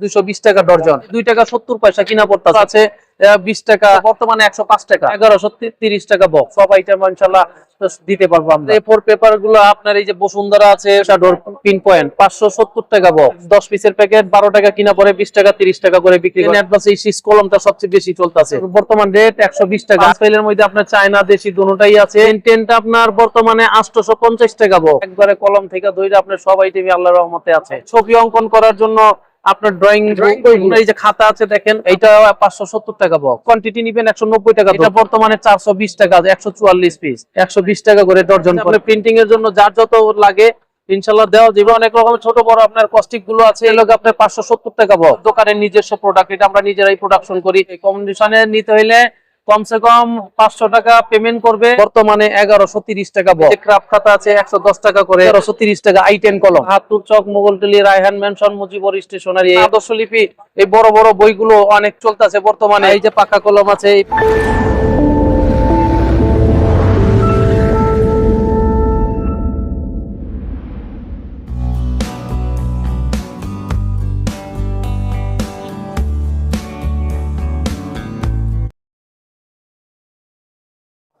দুইশো বিশ টাকা ডর্জন। দুই টাকা সত্তর পয়সা কিনা পড়তে আছে বিশ টাকা বর্তমানে একশো পাঁচ টাকা। এগারোশো তিরিশ টাকা বক্স সব আইটেম ইনশাল্লাহ দিতে পারব আমরা। এরপর পেপারগুলো আপনার এই যে বসুন্ধরা আছে পিন পয়েন্ট পাঁচশো সত্তর টাকা বক্স দশ পিসের প্যাকেট বারো টাকা কিনা পরে বিশ টাকা তিরিশ টাকা করে বিক্রি অ্যাডভান্স এই শীষ কলমটা সবচেয়ে বেশি চলতেছে। বর্তমান রেট একশো বিশ টাকা। ফাইলের মধ্যে আপনার চায়না দেশি দুটাই আছে। টেনটা আপনার বর্তমানে আটশোশো পঞ্চাশ টাকা বক্স একবারে কলম থেকে ধরে আপনার সব আইটেমই আল্লাহ রহমতে আছে। ছবি অঙ্কন করার জন্য আপনার ড্রয়িং এই যে খাতা আছে দেখেন এইটা পাঁচশো সত্তর টাকা বক্স কোয়ান্টিটি নিবেন একশো নব্বই টাকা এটা বর্তমানে চারশো বিশ টাকা একশো চুয়াল্লিশ পিস একশো বিশ টাকা করে করে। প্রিন্টিং এর জন্য যার যত লাগে ইনশাল্লাহ দেওয়া যাবে। অনেক রকমের ছোট বড় আপনার কস্টিকগুলো আছে। এগুলো আপনার পাঁচশো সত্তর টাকা বক্স দোকানের নিজস্ব প্রোডাক্ট এটা আমরা নিজেরাই প্রোডাকশন করি। কন্ডিশনে নিতে হইলে কমসে কম পাঁচশো টাকা পেমেন্ট করবে। বর্তমানে এগারোশো তিরিশ টাকা ক্রাফট খাতা আছে একশো দশ টাকা করে। এগারোশো তিরিশ টাকা আই টেন কলম। হাতুর চক মোগলটলি রায়হান মেনশন মুজিবর স্টেশনারি আদর্শ লিপি এই বড় বড় বইগুলো অনেক চলতেছে বর্তমানে। এই যে পাকা কলম আছে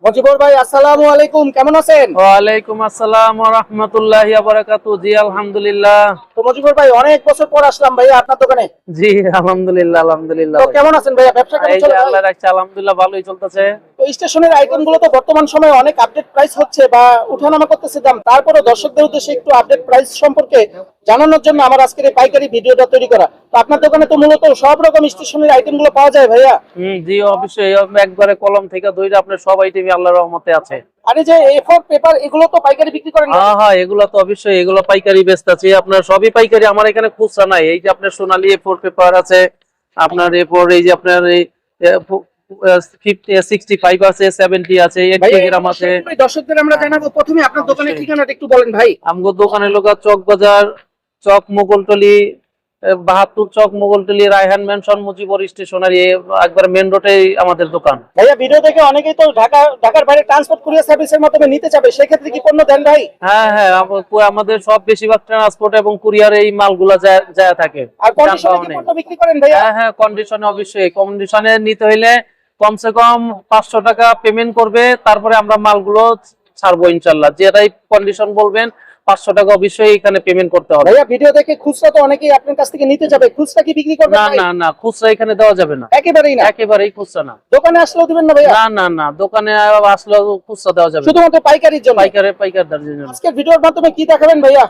মজিবর ভাই আসসালামু আলাইকুম কেমন আছেন? ওয়ালাইকুম আসসালাম ওয়া রাহমাতুল্লাহি ওয়া বারাকাতু জি আলহামদুলিল্লাহ। তো মজিবর ভাই অনেক বছর পর আসলাম ভাই আপনার দোকানে। জি আলহামদুলিল্লাহ আলহামদুলিল্লাহ তো কেমন আছেন ভাইয়া? ব্যবসা কেমন এই আল্লাহ রাখছে আলহামদুলিল্লাহ ভালোই চলতেছে। তো স্টেশনের আইটেমগুলো তো বর্তমান সময়ে অনেক আপডেট প্রাইস হচ্ছে বা উঠানামা করতেছে দাম। তারপরে দর্শকদের উদ্দেশ্যে একটু আপডেট প্রাইস সম্পর্কে জানানোর জন্য আমার আজকের এই পাইকারি ভিডিওটা তৈরি করা। তো আপনার দোকানে তো মূলত সব রকম স্টেশনের আইটেমগুলো পাওয়া যায় ভাইয়া। জি অবশ্যই। একবারে কলম থেকে ধরে আপনার সব আইটেমই আল্লাহর রহমতে আছে। আর যে এ ফোর পেপার এগুলো তো পাইকারি বিক্রি করেন না? হ্যাঁ এগুলো তো অবশ্যই এগুলো পাইকারি বেচতে আছে আপনার সবই পাইকারি আমার এখানে খুচরা নাই এই যে আপনার সোনালী এ ফোর পেপার আছে আপনার এরপর এই যে আপনার এই দর্শকদের আমরা জানাব প্রথমে আপনার দোকানের। ঠিকানাটা একটু বলেন ভাই আমগো দোকানের লোক চক বাজার চক মোগলটলি বাহাত্তর চক মোগলটলি রায়হান মেনশন মুজিবর স্টেশনারি একবার মেন রোডে আমাদের দোকান। ভাইয়া ভিডিও দেখে অনেকেই তো ঢাকা ঢাকার বাইরে ট্রান্সপোর্ট কুরিয়ার সার্ভিসের মাধ্যমে নিতে চাবে সেক্ষেত্রে কি পণ্য দেন ভাই? হ্যাঁ হ্যাঁ আমাদের সব বেশিরভাগ ট্রান্সপোর্ট এবং কুরিয়ার এই মালগুলা যায় থাকে। আর কন্ডিশনে পণ্য বিক্রি করেন ভাইয়া? হ্যাঁ হ্যাঁ কন্ডিশনে অবশ্যই। কন্ডিশনে নিতে হইলে কমসে কম পাঁচশো টাকা পেমেন্ট করবে তারপরে আমরা মালগুলো ছাড়বো ইনশাল্লাহ। যেটাই কন্ডিশন বলবেন পাঁচশো টাকা অবশ্যই এখানে পেমেন্ট করতে হবে। ভাইয়া ভিডিও দেখে খুচরা তো অনেকেই আপনার কাছ থেকে নিতে যাবে। খুচরা কি বিক্রি করবেন না না না খুচরা এখানে দেওয়া যাবে না। একেবারেই না? একেবারেই খুচরা না। দোকানে আসলেও দিবেন না ভাইয়া? না না না দোকানে আসলে খুচরা দেওয়া যাবে শুধুমাত্র পাইকারির জন্য? পাইকারে পাইকারদার জন্য। আজকের ভিডিওর মাধ্যমে কি দেখাবেন ভাইয়া?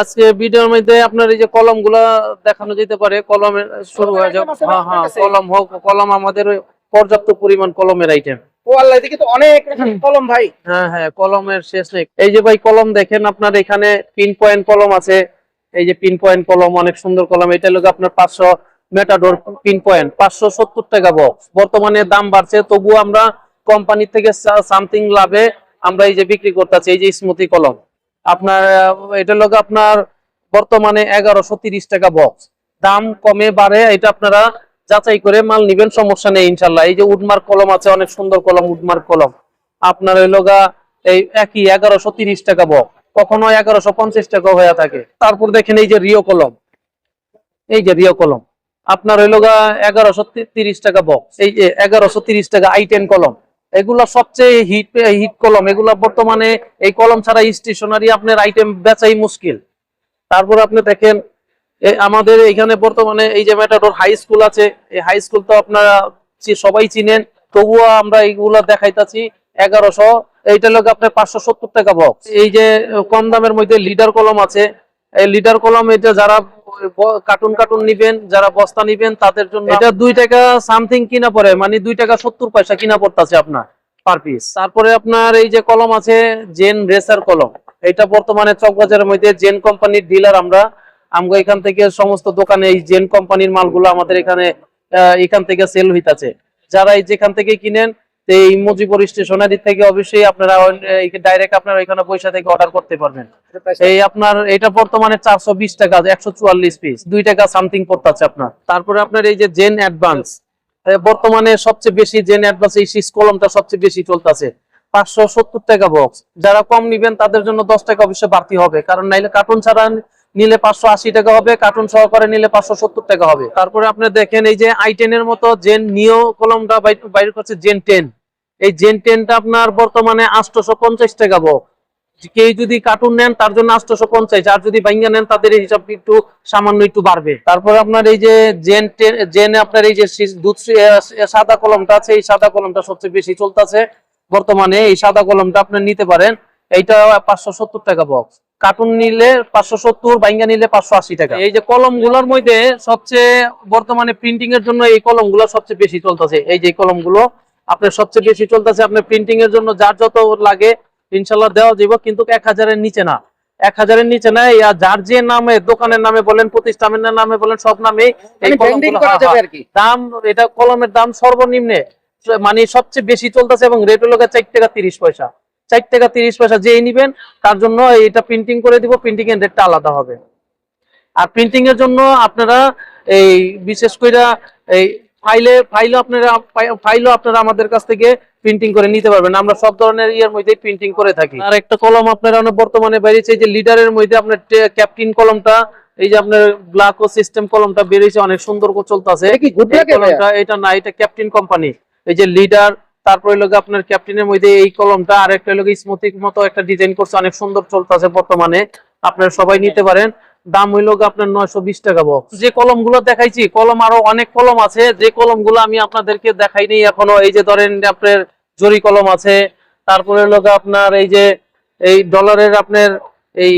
আজকে ভিডিওর মধ্যে আপনার এই যে কলমগুলা দেখানো যেতে পারে কলমের শুরু হয়ে যাবে হ্যাঁ হ্যাঁ কলম হোক কলম আমাদের পর্যাপ্ত পরিমাণ কলমের আইটেম ও আল্লাহ এদিকে তো অনেক কলম ভাই। হ্যাঁ হ্যাঁ কলমের শেষ নেই। এই যে ভাই কলম দেখেন আপনার এখানে পিন পয়েন্ট কলম আছে। এই যে পিন পয়েন্ট কলম অনেক সুন্দর কলম। এটা লোক আপনার পাঁচশো মেটাডোর পিন পয়েন্ট পাঁচশো সত্তর টাকা বক্স বর্তমানে দাম বাড়ছে তবুও আমরা কোম্পানি থেকে সামথিং লাভে আমরা এই যে বিক্রি করতেছি এই যে স্মুতি কলম। আপনার এটা লোক আপনার বর্তমানে এগারোশো তিরিশ টাকা বক্স দাম কমে বাড়ে এটা আপনারা যাচাই করে মাল নিবেন, সমস্যা নেই ইনশাল্লাহ এই যে উডমার্ক কলম আছে, অনেক সুন্দর কলম উডমার্ক কলম। আপনার ওই লগা, এই একই এগারোশো তিরিশ টাকা বক্স কখনো এগারোশো পঞ্চাশ টাকা হয়ে থাকে। তারপর দেখেন এই যে রিও কলম। এই যে রিও কলম। আপনার ওই লগা এগারোশো তিরিশ টাকা বক্স এই এগারোশো তিরিশ টাকা আই টেন কলম। এগুলা সবচেয়ে হিট হিট কলম। এগুলা বর্তমানে এই কলম ছাড়া স্টেশনারি আপনার আইটেম বেচাই মুশকিল। তারপর আপনি দেখেন আমাদের এখানে বর্তমানে এই যে মেটাডোর হাই স্কুল আছে এই হাই স্কুল তো আপনারা সবাই চিনেন তবুও আমরা এইগুলা দেখাইতাছি এগারোশো এইটা লোক আপনার পাঁচশো সত্তর টাকা বক্স এই যে কম দামের মধ্যে লিডার কলম আছে এই লিডার কলম এটা যারা কার্টুন কার্টুন নিবেন যারা বস্তা নিবেন তাদের জন্য এটা দুই টাকা সামথিং কিনা পড়ে মানে দুই টাকা সত্তর পয়সা কিনা পড়তেছে আপনার পার পিস তারপরে আপনার এই যে কলম আছে জেন রেসার কলম এটা বর্তমানে চকবাজারের মধ্যে জেন কোম্পানির ডিলার আমরা আমরা এখান থেকে সমস্ত দোকানে এই জেন কোম্পানির মালগুলো আমাদের এখানে এখান থেকে সেল হইতাছে। যারা এই যেখান থেকে কিনেন এই মুজিবুর স্টেশনারি থেকে অবশ্যই আপনারা ডাইরেক্ট আপনারা এখানে পয়সা থেকে অর্ডার করতে পারবেন। এই আপনার, এটা বর্তমানে চারশো বিশ টাকা, একশো চুয়াল্লিশ পিস দুই টাকা সামথিং পড়তেছে আপনার। তারপরে আপনার এই যে জেন অ্যাডভান্স বর্তমানে সবচেয়ে বেশি জেন অ্যাডভান্স এই শীষ কলমটা সবচেয়ে বেশি চলতেছে। পাঁচশো সত্তর টাকা বক্স যারা কম নিবেন, তাদের জন্য দশ টাকা অবশ্যই বাড়তি হবে। কারণ নাইলে কার্টুন ছাড়া নিলে পাঁচশো আশি টাকা হবে কার্টুন সহকারে নিলে পাঁচশো সত্তর টাকা হবে। তারপরে আপনি দেখেন এই যে আই এর মতো জেন নিও কলমটা বাই- বাইর করছে জেন টেন এই জেন টেনটা আপনার বর্তমানে আটশোশো পঞ্চাশ টাকা বক্স কেউ যদি কার্টুন নেন, তার জন্য আটশোশো পঞ্চাশ। আর যদি বাইঙ্গা নেন, তাদের হিসাব একটু সামান্য একটু বাড়বে। তারপর আপনার এই যে জেন টেন জেনে আপনার এই যে দুধ সাদা কলমটা আছে, এই সাদা কলমটা সবচেয়ে বেশি চলতেছে। বর্তমানে এই সাদা কলমটা আপনি নিতে পারেন। এইটা পাঁচশো সত্তর টাকা বক্স কার্টুন নিলে পাঁচশো সত্তর বাইঙ্গা নিলে পাঁচশো আশি টাকা। এই যে কলমগুলোর মধ্যে সবচেয়ে বর্তমানে প্রিন্টিং এর জন্য এই কলমগুলো সবচেয়ে বেশি চলতেছে। এই যে কলমগুলো আপনার সবচেয়ে বেশি চলতেছে আপনার প্রিন্টিং এর জন্য যার যত লাগে ইনশাল্লাহ দেওয়া যাবে কিন্তু এক হাজারের নিচে না। এক হাজারের নিচে না যার যে নামে দোকানের নামে বলেন প্রতিষ্ঠানের নামে বলেন সব নামে এই মানে কলমগুলো- ব্র্যান্ডিং করা যাবে। আর কি। দাম এটা কলমের দাম সর্বনিম্নে মানে সবচেয়ে বেশি চলতেছে এবং রেট হলো চার টাকা তিরিশ পয়সা। চার টাকা তিরিশ পয়সা যেই নিবেন তার জন্য এটা প্রিন্টিং করে দিব প্রিন্টিং এর রেটটা আলাদা হবে। আর প্রিন্টিং এর জন্য আপনারা এই বিশেষ করে এই ফাইলে ফাইলও আপনারা ফাইলও আপনারা আমাদের কাছ থেকে প্রিন্টিং করে নিতে পারবেন। আমরা সব ধরনের ইয়ের মধ্যে প্রিন্টিং করে থাকি। আর একটা কলম আপনারা অনেক বর্তমানে বেরিয়েছে এই যে লিডারের মধ্যে আপনার ক্যাপ্টিন কলমটা এই যে আপনার ব্ল্যাক ও সিস্টেম কলমটা বেরিয়েছে অনেক সুন্দর করে চলতেছে। এটা কি গুড লাগে এটা না এটা ক্যাপ্টেন কোম্পানি এই যে লিডার তারপরে লোক আপনার ক্যাপ্টেনের মধ্যে এই কলমটা আর একটা লোক স্মুথিক মতো একটা ডিজাইন করছে, অনেক সুন্দর চলতেছে বর্তমানে। আপনারা সবাই নিতে পারেন। দাম হইল আপনার নয়শো বিশ টাকা বক্স যে কলমগুলো দেখাইছি, কলম আরও অনেক কলম আছে। যে কলমগুলো আমি আপনাদেরকে দেখাইনি এখনও, এই যে ধরেন আপনার জরি কলম আছে, তারপরে লোক আপনার এই যে, এই ডলারের আপনার এই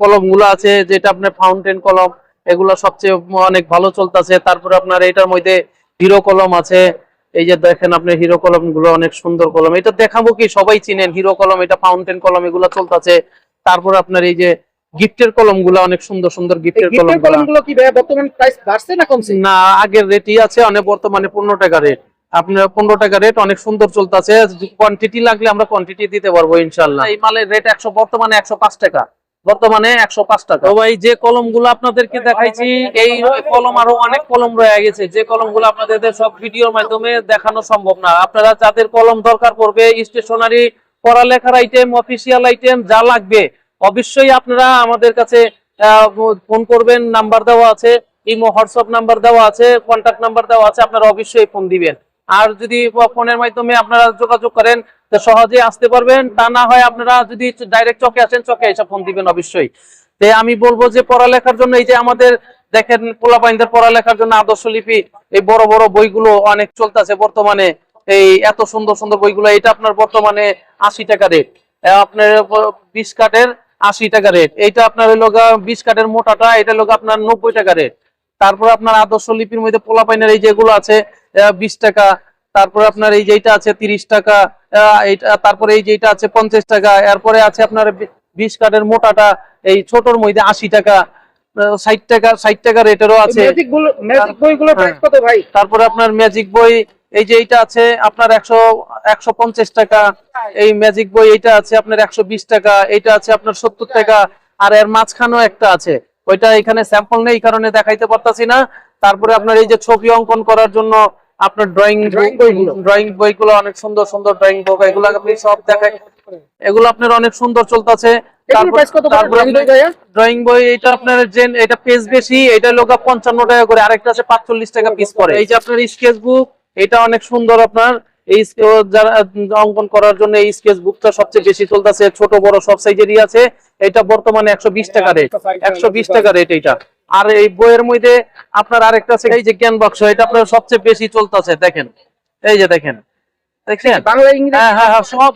কলমগুলো আছে, যেটা আপনার ফাউন্টেন কলম, এগুলো সবচেয়ে অনেক ভালো চলতেছে। তারপরে আপনার এটার মধ্যে হিরো কলম আছে। এই যে দেখেন আপনি হিরো কলমগুলো অনেক সুন্দর কলম। এটা দেখাবো কি? সবাই চিনেন হিরো কলম এটা ফাউন্টেন কলম এগুলো চলতেছে। তারপর আপনার এই যে গিফটের কলমগুলো অনেক সুন্দর সুন্দর গিফটের কলম গিফটের কলমগুলো কি ভাইয়া বর্তমান প্রাইস বাড়ছে না কমছে? না আগের রেটই আছে অনেক বর্তমানে পনেরো টাকা রেট আপনার পনেরো টাকা রেট অনেক সুন্দর চলতেছে। কোয়ান্টিটি লাগলে আমরা কোয়ান্টিটি দিতে পারব ইনশাল্লাহ এই মালের রেট একশো বর্তমানে একশো পাঁচ টাকা। বর্তমানে একশো পাঁচ টাকা। ভাই, যে কলমগুলো আপনাদেরকে দেখাইছি, এই কলম আরও অনেক কলম রয়ে গেছে। যে কলমগুলো আপনাদের সব ভিডিওর মাধ্যমে দেখানো সম্ভব না। আপনারা যাদের কলম দরকার পড়বে, স্টেশনারি, পড়ালেখার আইটেম অফিসিয়াল আইটেম যা লাগবে, অবশ্যই আপনারা আমাদের কাছে ফোন করবেন, নাম্বার দেওয়া আছে, ইমো, হোয়াটসঅ্যাপ নাম্বার দেওয়া আছে কন্ট্যাক্ট নাম্বার দেওয়া আছে, আপনারা অবশ্যই ফোন দিবেন। আর যদি ফোনের মাধ্যমে আপনারা যোগাযোগ করেন তো সহজে আসতে পারবেন। তা না হয় আপনারা যদি ডাইরেক্ট চকে আসেন, চকে এসে ফোন দিবেন অবশ্যই। তো আমি বলব যে পড়ালেখার জন্য এই যে আমাদের দেখেন পোলাপাইনদের পড়ালেখার জন্য আদর্শ লিপি, এই বড় বড় বইগুলো অনেক চলতেছে বর্তমানে। এই এত সুন্দর সুন্দর বইগুলো এটা আপনার বর্তমানে আশি টাকা রেট আপনার বিশ কাঠের আশি টাকা রেট এইটা আপনার হলো বিশ কাঠের মোটাটা, এটা হলো আপনার নব্বই টাকা রেট তারপর আপনার আদর্শ লিপির মধ্যে পোলাপাইনের এই যেগুলো আছে বিশ টাকা তারপর আপনার এই যেটা আছে তিরিশ টাকা তারপরে এই যেটা আছে পঞ্চাশ টাকা এরপরে আছে আপনার বিশ কাঠের মোটাটা এই ছোটর মধ্যে আশি টাকা ষাট টাকা ষাট টাকা রেটেরও আছে। হ্যাঁ। তারপরে আপনার ম্যাজিক বই এই যে এইটা আছে আপনার একশো একশো পঞ্চাশ টাকা এই ম্যাজিক বই এইটা আছে আপনার একশো বিশ টাকা এইটা আছে আপনার সত্তর টাকা আর এর মাঝখানেও একটা আছে। ওইটা এখানে স্যাম্পল নেই কারণে দেখাইতে পারতাছি না। তারপরে আপনার এই যে ছবি অঙ্কন করার জন্য আপনার ড্রয়িং। ড্রয়িং বইগুলো। অনেক সুন্দর সুন্দর ড্রয়িং বুক এগুলো আপনি সব দেখাই এগুলো আপনার অনেক সুন্দর চলতেছে। ড্রয়িং বই এটা আপনার জেন এটা পেজ বেশি এটা লোকা পঞ্চান্ন টাকা করে আরেকটা আছে পাঁচচল্লিশ টাকা পিস পরে এই যে আপনার স্কেচ বুক এটা অনেক সুন্দর আপনার। এই যারা অঙ্কন করার জন্য এই স্কেচ বুকটা সবচেয়ে বেশি চলতেছে ছোট বড় সব সাইজেরই আছে। এটা বর্তমানে একশো বিশ টাকা রেট একশো বিশ টাকা রেট এইটা। আর এই বইয়ের মধ্যে আপনার আরেকটা আছে এই যে জ্ঞান বাক্স এটা আপনার সবচেয়ে বেশি চলতেছে দেখেন। এই যে দেখেন দেখছেন? বাংলা ইংরেজি হ্যাঁ হ্যাঁ হ্যাঁ সব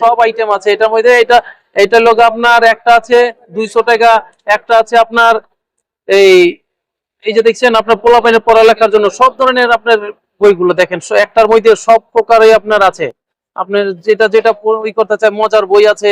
সব আইটেম আছে। এটার মধ্যে এটা এটা লোক আপনার একটা আছে দুইশো টাকা একটা আছে আপনার এই এই যে দেখছেন আপনার পোলাপাইনের পড়ালেখার জন্য সব ধরনের আপনার বইগুলো দেখেন। একটার মধ্যে সব প্রকারই আপনার আছে। আপনার যেটা যেটা প- ই করতে চায় মজার বই আছে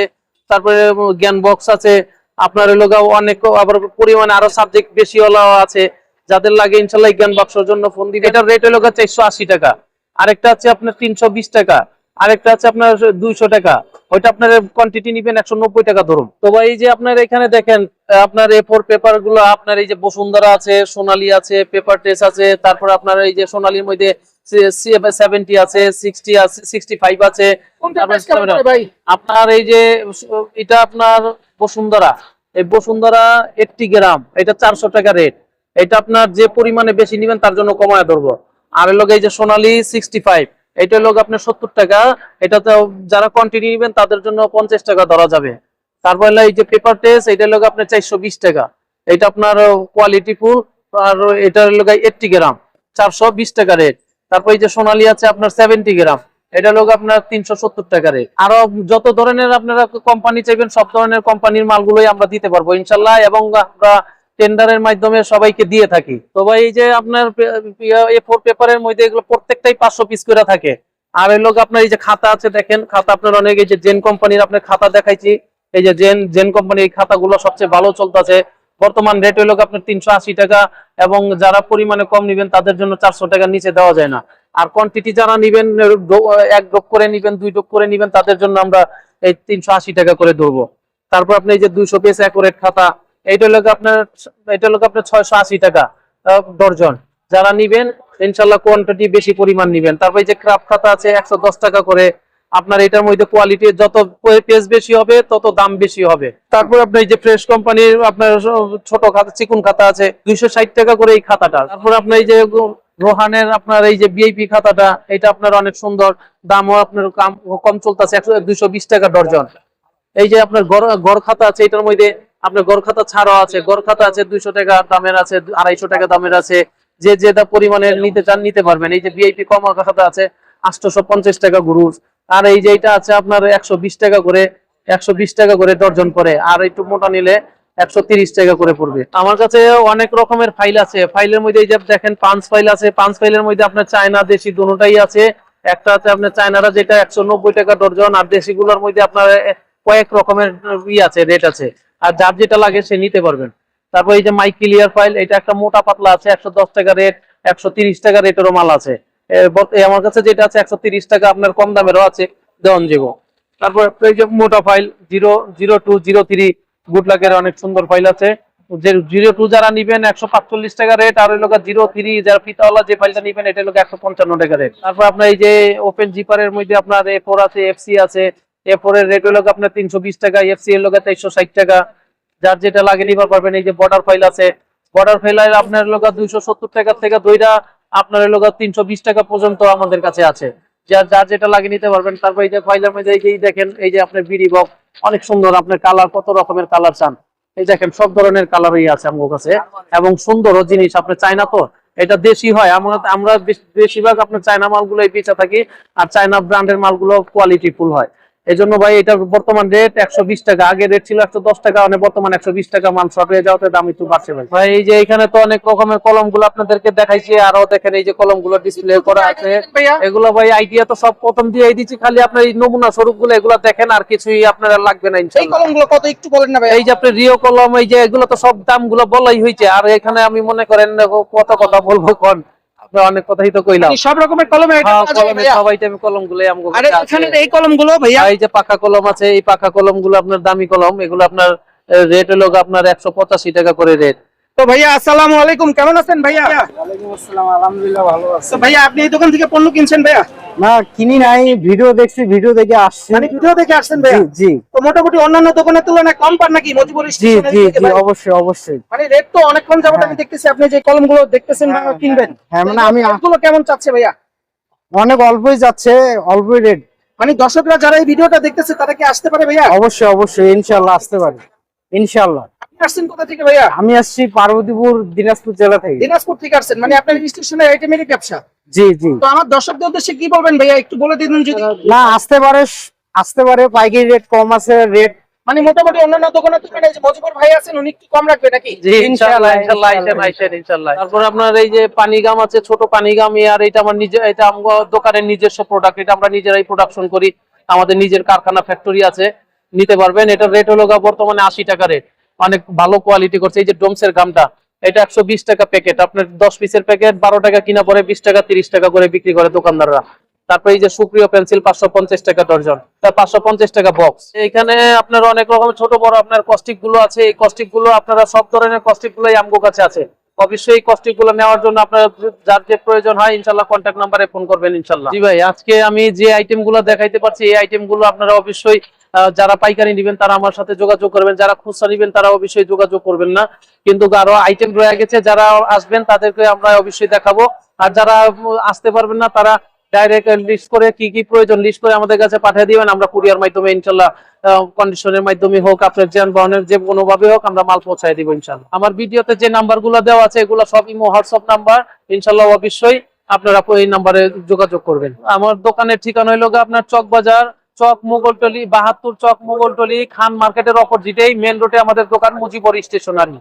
তারপরে জ্ঞান বক্স আছে আপনার হলো অনেক আবার পরিমাণে আরও সাবজেক্ট বেশি হলাও আছে। যাদের লাগে ইনশাল্লাহ জ্ঞান বাক্সের জন্য ফোন দিবে এটার রেট হলো চারশো আশি টাকা। আরেকটা আছে আপনার তিনশো বিশ টাকা। আরেকটা আছে আপনার দুইশো টাকা। ওইটা আপনার কোয়ান্টিটি নিবেন একশো নব্বই টাকা ধরুন। তো ভাই এই যে আপনার এখানে দেখেন, আপনার এ ফোর পেপারগুলো, আপনার এই যে বসুন্ধরা আছে, সোনালী আছে পেপার টেস আছে, তারপর আপনার এই যে সোনালীর মধ্যে সেভেন্টি আছে সিক্সটি আছে সিক্সটি ফাইভ আছে আপনার এই যে এটা আপনার বসুন্ধরা। এই বসুন্ধরা এইটটি গ্রাম এটা চারশো টাকা রেট এটা আপনার যে পরিমাণে বেশি নিবেন তার জন্য কমায় ধরবো। আর লোক এই যে সোনালী সিক্সটি ফাইভ এটা লোক আপনার সত্তর টাকা। এটাতে যারা কন্টিনিউ নিবেন তাদের জন্য পঞ্চাশ টাকা ধরা যাবে। তারপর এই যে পেপার টেস্ট এটা লোক আপনার চারশো বিশ টাকা। এটা আপনার কোয়ালিটি ফুল আর এটা লোক এইটটি গ্রাম চারশো বিশ টাকা রেট তারপর এই যে সোনালী আছে আপনার সেভেন্টি গ্রাম এটা লোক আপনার তিনশো সত্তর টাকা রেট আরও যত ধরনের আপনারা কোম্পানি চাইবেন, সব ধরনের কোম্পানির মালগুলোই আমরা দিতে পারব, ইনশাল্লাহ, এবং আমরা টেন্ডারের মাধ্যমে সবাইকে দিয়ে থাকি। তো ভাই, এই যে আপনার এ ফোর পেপারের মধ্যে এগুলো প্রত্যেকটাই পাঁচশো পিস করে থাকে। আর এই লোক আপনার এই যে খাতা আছে, দেখেন, খাতা আপনার অনেক, এই যে জেন কোম্পানির আপনার খাতা দেখাইছি। এই যে জেন জেন কোম্পানির খাতাগুলো সবচেয়ে ভালো চলতেছে। বর্তমান রেট হলো আপনার তিনশো আশি টাকা এবং যারা পরিমাণে কম নিবেন তাদের জন্য চারশো টাকার নিচে দেওয়া যায় না। আর কোয়ান্টিটি যারা নিবেন এক ডোপ করে নিবেন দুই ডোপ করে নিবেন তাদের জন্য আমরা এই তিনশো আশি টাকা করে ধরবো। তারপর আপনি এই যে দুইশো পিস অ্যাকুরেট খাতা এইটা হলো আপনার এটা হলো আপনার ছয়শো আশি টাকা আহ, ডর্জন। যারা নিবেন ইনশাল্লাহ কোয়ান্টিটি বেশি পরিমাণ নিবেন। তারপর এই যে ক্রাফট খাতা আছে একশো দশ টাকা করে আপনার এটার মধ্যে কোয়ালিটি যত পেজ বেশি হবে, তত দাম বেশি হবে। তারপর আপনার এই যে ফ্রেশ কোম্পানির আপনার ছোট খাতা, চিকুন খাতা আছে, দুইশো ষাট টাকা করে এই খাতাটা। তারপর আপনার এই যে রোহানের আপনার এই যে বিআইপি খাতাটা, এটা আপনার অনেক সুন্দর, দামও আপনার কম চলতেছে, একশো, দুইশো টাকা ডর্জন। এই যে আপনার গড় খাতা আছে, এটার মধ্যে আপনার গড় খাতা ছাড়াও আছে, গড় খাতা আছে দুইশো টাকা দামের আছে, আড়াইশো টাকা দামের আছে। যে যে দা পরিমাণে নিতে চান, নিতে পারবেন। এই যে ভিআইপি কমা খাতা আছে, আটশোশো পঞ্চাশ টাকা গুরুজ আর এই যে এটা আছে আপনার একশো বিশ টাকা করে, একশো বিশ টাকা করে ডর্জন পরে আর একটু মোটা নিলে একশো টাকা করে পড়বে। আমার কাছে অনেক রকমের ফাইল আছে। ফাইলের মধ্যে এই যে দেখেন পাঁচ ফাইল আছে। পাঁচ ফাইলের মধ্যে আপনার চায়না, দেশি দুটাই আছে। একটা আছে আপনার চায়নারা যেটা একশো নব্বই টাকা ডর্জন আর দেশিগুলোর মধ্যে আপনার কয়েক রকমের ই আছে রেট আছে। আর যার যেটা লাগে সে নিতে পারবেন। তারপর এই যে মাই ক্লিয়ার ফাইল এটা একটা মোটা পাতলা আছে, একশো দশ টাকা রেট একশো টাকা রেটেরও মাল আছে। আমার কাছে যেটা আছে একশো টাকা, আপনার কম দামেরও আছে, দেওয়ান যাব তারপর এই যে মোটা file zero zero two zero three good লাকের অনেক সুন্দর ফাইল আছে। যে জিরো টু যারা নিবেন, একশো পাঁচচল্লিশ টাকা রেট আর লোক জিরো থ্রি যারা ফিতাওয়ালা যে ফাইলটা নিবেন, এটা লোক একশো পঞ্চান্ন টাকা রেট তারপর আপনার এই যে ওপেন জিপারের মধ্যে আপনার এ ফোর আছে এফসি আছে এ ফোর এর রেট হলো আপনার তিনশো বিশ টাকা এফসি এর লোক তেইশশো ষাট টাকা। যার যেটা লাগে নিবার পারবেন, এই যে বর্ডার ফাইল আছে। বর্ডার ফাইল আপনার লোক দুইশো সত্তর টাকা থেকে দইটা আপনার লোক তিনশো বিশ টাকা পর্যন্ত আমাদের কাছে আছে। যার যার যেটা লাগে নিতে পারবেন। তারপর এই যে ফাইলের মধ্যে এই যে দেখেন, এই যে আপনার বিডি বক্স, অনেক সুন্দর আপনার কালার, কত রকমের কালার চান। এই দেখেন, সব ধরনের কালারই আছে আমার কাছে। এবং সুন্দরও জিনিস আপনি চায়না তো, এটা দেশি হয়। আমরা আমরা বেশিরভাগ আপনার চায়না মালগুলোই বেচা থাকি, আর চায়না ব্র্যান্ডের মালগুলো কোয়ালিটি ফুল হয়। এই জন্য ভাই এটা বর্তমান রেট একশো বিশ টাকা। আগে রেট ছিল একশো দশ টাকা মানে বর্তমান একশো বিশ টাকা মাল শর্ট হয়ে যাওয়াতে দাম একটু বাড়ছে ভাই। ভাই এই যে এখানে তো অনেক রকমের কলমগুলো আপনাদেরকে দেখাইছি আরও দেখেন এই যে কলমগুলো ডিসপ্লে করা আছে। এগুলো ভাই আইডিয়া তো সব প্রথম দিয়ে দিচ্ছি খালি আপনার এই নমুনা স্বরূপগুলো এগুলো দেখেন আর কিছুই আপনার লাগবে না এই কলমগুলো কত একটু বলেন না ভাইয়া এই যে আপনার রিও কলম এই যে এগুলো তো সব দামগুলো বলাই হয়েছে আর এখানে আমি মনে করেন কত কথা বলব কোন? আপনার অনেক কথাই তো কইলাম সব রকমের কলমে হ্যাঁ, কলমে? সবাই টাইমে কলমগুলো আরে এখানে। এই কলমগুলো ভাইয়া এই যে পাকা কলম আছে এই পাকা কলমগুলো আপনার দামি কলম এগুলো আপনার রেট হলো আপনার একশো পঁচাশি টাকা করে রেট তো ভাইয়া আসসালামু আলাইকুম। কেমন আছেন ভাইয়া? ওয়ালাইকুম আসসালাম আলহামদুলিল্লাহ ভালো আছি। তো ভাইয়া আপনি এই দোকান থেকে পণ্য কিনছেন ভাইয়া? না কিনি নাই। ভিডিও দেখছি ভিডিও দেখে আসছি। মানে ভিডিও দেখে আসছেন ভাইয়া? জি তো মোটামুটি অন্যান্য দোকানের তুলনায় কম পান নাকি? মজিবুর জি জি জি অবশ্যই অবশ্যই। মানে রেট তো অনেকক্ষণ যাবত আমি দেখতেছি আপনি যে কলমগুলো দেখতেছেন বা হ্যাঁ, কিনবেন। হ্যাঁ, মানে আমি গুলো কেমন চাচ্ছে ভাইয়া? অনেক অল্পই যাচ্ছে অল্পই রেট মানে দর্শকরা যারা এই ভিডিওটা দেখতেছে তারা কি আসতে পারে ভাইয়া? অবশ্যই অবশ্যই ইনশাল্লাহ আসতে পারি। ইনশাল্লাহ। আপনি আসছেন কোথা থেকে ভাইয়া? আমি আসছি পার্বতীপুর দিনাজপুর জেলা থেকে। দিনাজপুর থেকে আসছেন মানে আপনার স্টেশনের আইটেমেরই ব্যবসা? জি জি। তো আমার দর্শকদের উদ্দেশ্যে কি বলবেন ভাইয়া? একটু বলে দিন যদি। না আসতে পারে আসতে পারে পাইকারি রেট কম আছে রেট মানে মোটামুটি অন্যান্য দোকানের তুলনায় যে মজিবুর ভাই আছেন উনি একটু কম রাখবে নাকি? জি ইনশাআল্লাহ ইনশাআল্লাহ, ইনশাআল্লাহ তারপর আপনার এই যে পানি গাম আছে ছোট পানি গাম আর এটা আমার নিজে এটা আমার দোকানের নিজস্ব প্রোডাক্ট এটা আমরা নিজেরাই প্রোডাকশন করি। আমাদের নিজের কারখানা ফ্যাক্টরি আছে নিতে পারবেন। এটার রেট হলো গা বর্তমানে আশি টাকা রেট অনেক ভালো কোয়ালিটি করছে। এই যে ডোমসের গামটা, এটা একশো বিশ টাকা প্যাকেট আপনার দশ পিসের প্যাকেট বারো টাকা কিনা পরে বিশ টাকা, তিরিশ টাকা করে বিক্রি করে দোকানদাররা। তারপরে এই যে সুপ্রিয় পেন্সিল পাঁচশো পঞ্চাশ টাকা ডর্জন তার পাঁচশো পঞ্চাশ টাকা বক্স এখানে আপনার অনেক রকমের ছোট, বড় আপনার কস্টিকগুলো আছে। এই কস্টিকগুলো আপনারা সব ধরনের কস্টিক গুলোই আমগো কাছে আছে। অবশ্যই কস্টিকগুলো নেওয়ার জন্য আপনার যার যে প্রয়োজন হয় ইনশাল্লাহ কন্ট্যাক্ট নাম্বারে ফোন করবেন ইনশাল্লাহ জি ভাই, আজকে আমি যে আইটেমগুলো দেখাইতে পারছি, এই আইটেমগুলো আপনারা অবশ্যই যারা পাইকারি নেবেন তারা আমার সাথে যোগাযোগ করবেন। যারা খুচরা নেবেন তারা অবশ্যই যোগাযোগ করবেন না। কিন্তু আরও আইটেম রয়ে গেছে, যারা আসবেন তাদেরকে আমরা অবশ্যই দেখাবো। আর যারা আসতে পারবেন না, তারা ডাইরেক্ট লিস্ট করে কি কি প্রয়োজন লিস্ট করে আমাদের কাছে পাঠিয়ে দিবেন। আমরা কুরিয়ার মাধ্যমে ইনশাল্লাহ কন্ডিশনের মাধ্যমে হোক, আপনার যানবাহনের যে কোনোভাবে হোক, আমরা মাল পৌঁছায় দিব ইনশাল্লাহ। আমার ভিডিওতে যে নাম্বারগুলো দেওয়া আছে, এগুলো সব ইমো, হোয়াটসঅ্যাপ নাম্বার। ইনশাল্লাহ অবশ্যই আপনারা এই নাম্বারে যোগাযোগ করবেন। আমার দোকানের ঠিকানা হইল গিয়ে আপনার চক বাজার চক মোগলটলি বাহাত্তর চক মোগলটলি খান মার্কেটের অপোজিটেই মেন রোডে আমাদের দোকান মুজিবর স্টেশনারি।